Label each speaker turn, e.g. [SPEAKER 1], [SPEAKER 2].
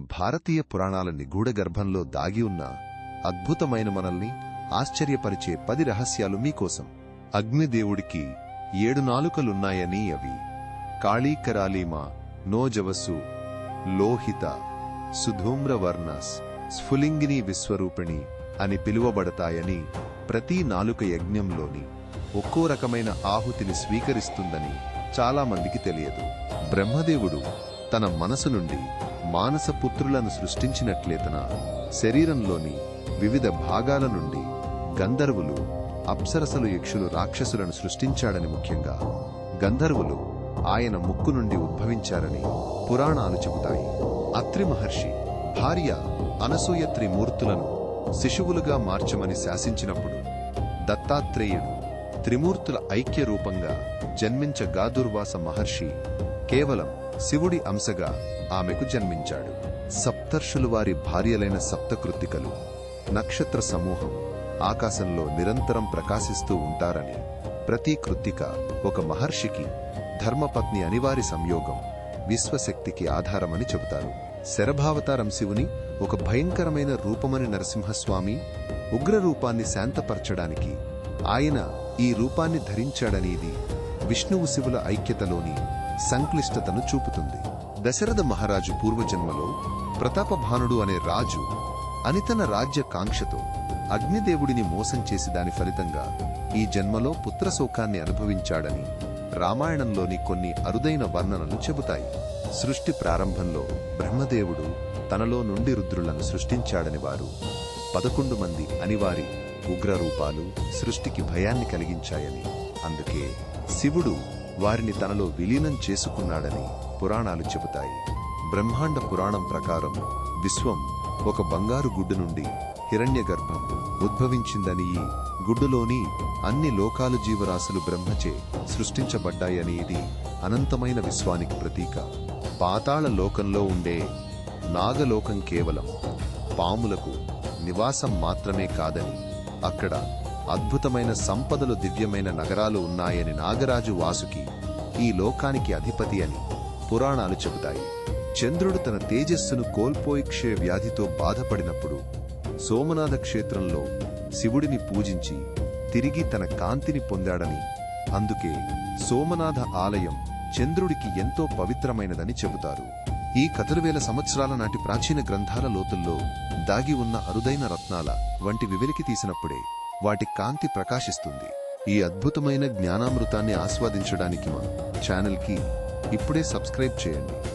[SPEAKER 1] భారతీయ పురాణాల నిగూఢ గర్భంలో దాగి ఉన్న అద్భుతమైన మనల్ని ఆశ్చర్యపరిచే పది రహస్యాలు మీకోసం. అగ్నిదేవుడికి ఏడు నాలుకలున్నాయని అవి. కాళీకరాలీమా నోజవసు లోహిత సుధూమ్రవర్ణస్ స్ఫులింగిని విశ్వరూపిణి అని పిలువబడతాయని ప్రతి నాలుక యజ్ఞంలోని ఒక్కో రకమైన ఆహుతిని స్వీకరిస్తుందని చాలామందికి తెలియదు. బ్రహ్మదేవుడు తన మనసు నుండి మానస పుత్రులను సృష్టించినట్లే తన శరీరంలోని వివిధ భాగాల నుండి గంధర్వులు అప్సరసలు యక్షులు రాక్షసులను సృష్టించాడని ముఖ్యంగా గంధర్వులు ఆయన ముక్కు నుండి ఉద్భవించారని పురాణాలు చెబుతాయి. అత్రి మహర్షి భార్య అనసూయ త్రిమూర్తులను శిశువులుగా మార్చమని శాసించినప్పుడు దత్తాత్రేయుడు త్రిమూర్తుల ఐక్య రూపంగా జన్మించ గాదుర్వాస మహర్షి కేవలం శివుడి అంశగా ఆమెకు జన్మించాడు. సప్తర్షులు వారి భార్యలైన సప్తకృత్తికలు నక్షత్ర సమూహం ఆకాశంలో నిరంతరం ప్రకాశిస్తూ ఉంటారని ప్రతి కృత్తిక ఒక మహర్షికి ధర్మపత్ని అనివారి సంయోగం విశ్వశక్తికి ఆధారమని చెబుతారు. శరభావతారం శివుని ఒక భయంకరమైన రూపమని నరసింహస్వామి ఉగ్ర రూపాన్ని శాంతపరచడానికి ఆయన ఈ రూపాన్ని ధరించాడనేది విష్ణువు శివుల ఐక్యతలోని సంక్లిష్టతను చూపుతుంది. దశరథ మహారాజు పూర్వజన్మలో ప్రతాపభానుడు అనే రాజు అనితన రాజ్య కాంక్షతో అగ్నిదేవుడిని మోసం చేసి దాని ఫలితంగా ఈ జన్మలో పుత్రశోకాన్ని అనుభవించాడని రామాయణంలోని కొన్ని అరుదైన వర్ణనలు చెబుతాయి. సృష్టి ప్రారంభంలో బ్రహ్మదేవుడు తనలో నుండి రుద్రులను సృష్టించాడని వారు పదకొండు మంది అనివారి ఉగ్రరూపాలు సృష్టికి భయాన్ని కలిగించాయని అందుకే శివుడు వారిని తనలో విలీనం చేసుకున్నాడని పురాణాలు చెబుతాయి. బ్రహ్మాండ పురాణం ప్రకారం విశ్వం ఒక బంగారు గుడ్డు నుండి హిరణ్యగర్భం ఉద్భవించిందని ఈ గుడ్డులోని అన్ని లోకాలు జీవరాశులు బ్రహ్మచే సృష్టించబడ్డాయని ఇది అనంతమైన విశ్వానికి ప్రతీక. పాతాళ లోకంలో ఉండే నాగలోకం కేవలం పాములకు నివాసం మాత్రమే కాదని అక్కడ అద్భుతమైన సంపదలు దివ్యమైన నగరాలు ఉన్నాయని నాగరాజు వాసుకి ఈ లోకానికి అధిపతి అని పురాణాలు చెబుతాయి. చంద్రుడు తన తేజస్సును కోల్పోయి క్షయ వ్యాధితో బాధపడినప్పుడు సోమనాథ క్షేత్రంలో శివుడిని పూజించి తిరిగి తన కాంతిని పొందాడని అందుకే సోమనాథ ఆలయం చంద్రుడికి ఎంతో పవిత్రమైనదని చెబుతారు. ఈ కథలు వేల సంవత్సరాల నాటి ప్రాచీన గ్రంథాల లోతుల్లో దాగి ఉన్న అరుదైన రత్నాల వంటి వివరికి తీసినప్పుడే వాటి కాంతి ప్రకాశిస్తుంది. ఈ అద్భుతమైన జ్ఞానామృతాన్ని ఆస్వాదించడానికి మా ఛానల్కి ఇప్పుడే సబ్స్క్రైబ్ చేయండి.